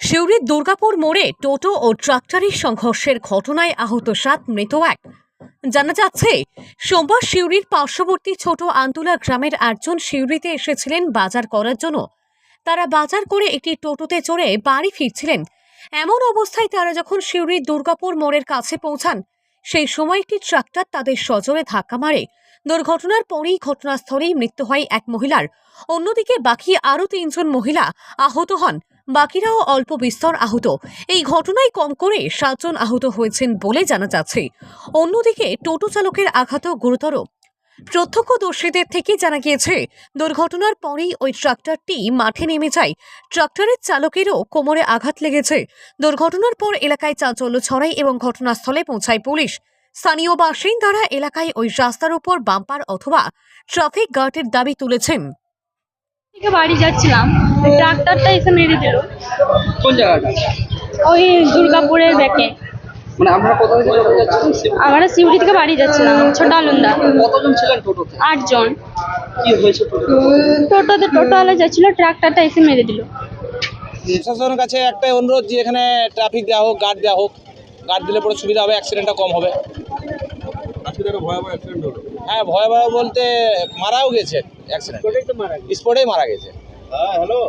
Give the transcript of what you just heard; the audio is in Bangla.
সিউড়ির দুর্গাপুর মোড়ে টোটো ও ট্রাক্টরের সংঘর্ষের ঘটনায় আহত সাত মৃত এক। জানা যাচ্ছে, সোমবার সিউড়ির পার্শ্ববর্তী ছোট আন্তুলা গ্রামের একজন সিউড়িতে এসেছিলেন বাজার করার জন্য। তারা বাজার করে একটি টোটোতে চড়ে বাড়ি ফিরছিলেন। এমন অবস্থায় তারা যখন সিউড়ির দুর্গাপুর মোড়ের কাছে পৌঁছান, সেই সময় একটি ট্রাক্টর তাদের সজোরে ধাক্কা মারে। দুর্ঘটনার পরেই ঘটনাস্থলেই মৃত্যু হয় এক মহিলার। অন্যদিকে বাকি আরও তিনজন মহিলা আহত হন। বাকিরাও অল্প বিস্তর আহত। এই ঘটনায় কম করে সাতজন আহত হয়েছেন বলে জানা যাচ্ছে। অন্যদিকে টোটো চালকের আঘাতও গুরুতর। প্রত্যক্ষদর্শীদের থেকে জানা গিয়েছে, দুর্ঘটনার পরেই ওই ট্রাক্টরটি মাঠে নেমে যায়। ট্রাক্টরের চালকেরও কোমরে আঘাত লেগেছে। দুর্ঘটনার পর এলাকায় চাঞ্চল্য ছড়ায় এবং ঘটনাস্থলে পৌঁছায় পুলিশ। স্থানীয় বাসিন্দারা এলাকায় ওই রাস্তার উপর বাম্পার অথবা ট্রাফিক গার্ডের দাবি তুলেছেন। থেকে বাড়ি যাচ্ছিলাম। ট্রাক্টরটা এসে মেরে দিল। কোন জায়গাটা ওই দুর্গাপুরের ব্যাকে। মানে আমরা কোথা থেকে টোটো যাচ্ছিলাম? আমরা সিউড়ি থেকে বাড়ি যাচ্ছিলাম ছোট আলুন্দা। কতজন ছিলেন টোটোতে? আটজন। কি হয়েছে টোটো টোটোতে টোটোওয়ালা যাচ্ছিল ট্রাক্টরটা এসে মেরে দিল। প্রশাসনের কাছে একটাই অনুরোধ যে এখানে ট্রাফিক দেওয়া হোক গার্ড দেওয়া হোক। গার্ড দিলে পরে সুবিধা হবে অ্যাক্সিডেন্টটা কম হবে। হ্যাঁ ভয়াবহ বলতে মারাও গেছে অ্যাক্সিডেন্ট স্পটেই মারা গেছে। হ্যাঁ হ্যালো